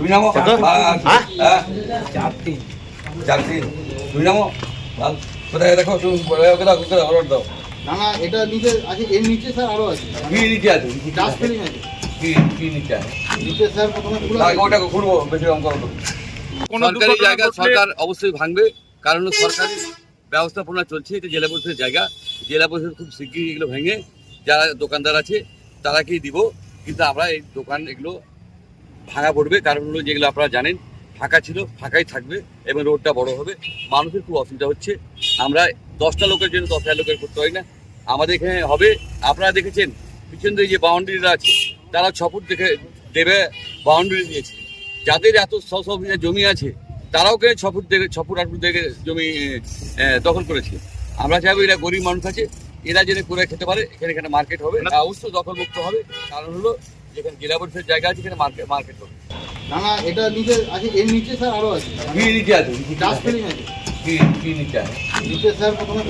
তুমি নামো। কত? হ্যাঁ? হ্যাঁ? হ্যাঁ চার তিন চার তিন তুমি নামো। কোথায় দেখো? তুমি ওকে দাও ওকে দাও অর্ডার দাও। না না এটা নিচে আছে এর নিচে স্যার আরও আছে। কি নিচে আছে ডাস্টবিন আছে। কি কি নিচে আছে। নিচে স্যার প্রথমে খোলা ওটাকে খুলবো বেশি কম করো সরকারি জায়গা সরকার অবশ্যই ভাঙবে। কারণ সরকারি ব্যবস্থাপনা চলছে এটা জেলা পরিষদের জায়গা। জেলা পরিষদ খুব শিগগিরই এগুলো ভেঙে যারা দোকানদার আছে তারাকেই দিব। কিন্তু আমরা এই দোকান এগুলো ভাঙা পড়বে। কারণ হলো যেগুলো আপনারা জানেন ফাঁকা ছিল ফাঁকাই থাকবে এবং রোডটা বড় হবে। মানুষের খুব অসুবিধা হচ্ছে। আমরা দশটা লোকের জন্য দশ হাজার লোকের করতে পারি না। আমাদের এখানে হবে আপনারা দেখেছেন পিছন দিকে যে বাউন্ডারিরা আছে তারা ছ ফুট দেখে দেবে বাউন্ডারি দিয়েছে যাদের এত শ শ জমি আছে তারাও কে ছ ফুট দেখে ছ ফুট আট ফুট দেখে জমি দখল করেছে? আমরা চাইব এরা গরিব মানুষ আছে এরা যেন করে খেতে পারে এখানে এখানে মার্কেট হবে। অবশ্যই দখল মুক্ত হবে। কারণ হলো যেখানে জেলা পরিষদের জায়গা আছে এখানে মার্কেট মার্কেট হবে। না না এটা নিচে আছে এর নিচে স্যার আরও আছে। কি নিচে আছে? ডাস্টবিন আছে? কি কি নিচে আছে? নিচে স্যার প্রথমে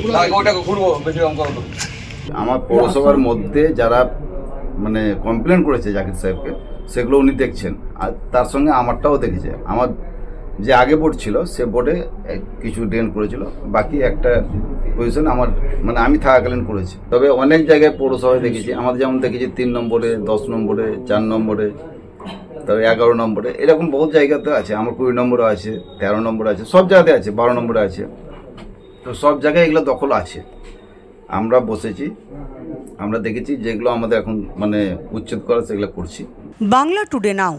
খুলবো বেশি আমার পৌরসভার মধ্যে যারা মানে কমপ্লেন করেছে জাকির সাহেবকে সেগুলো উনি দেখছেন। আর তার সঙ্গে আমারটাও দেখেছে। আমার যে আগে বোর্ড ছিল, সে বোর্ডে কিছু ড্রেন করেছিল। বাকি একটা পজিশন আমার মানে আমি থাকাকালীন করেছি। তবে অনেক জায়গায় পৌরসভায় দেখেছি, আমাদের যেমন দেখেছি তিন নম্বরে, দশ নম্বরে, চার নম্বরে তবে এগারো নম্বরে, এরকম বহু জায়গাতে আছে। আমার কুড়ি নম্বরও আছে, তেরো নম্বর আছে, সব জায়গাতে আছে, বারো নম্বরে আছে। তো সব জায়গায় এগুলো দখল আছে। আমরা বসেছি, আমরা দেখেছি যেগুলো আমাদের এখন মানে উচ্ছেদ করা, সেগুলো করছি। বাংলা টুডে নাও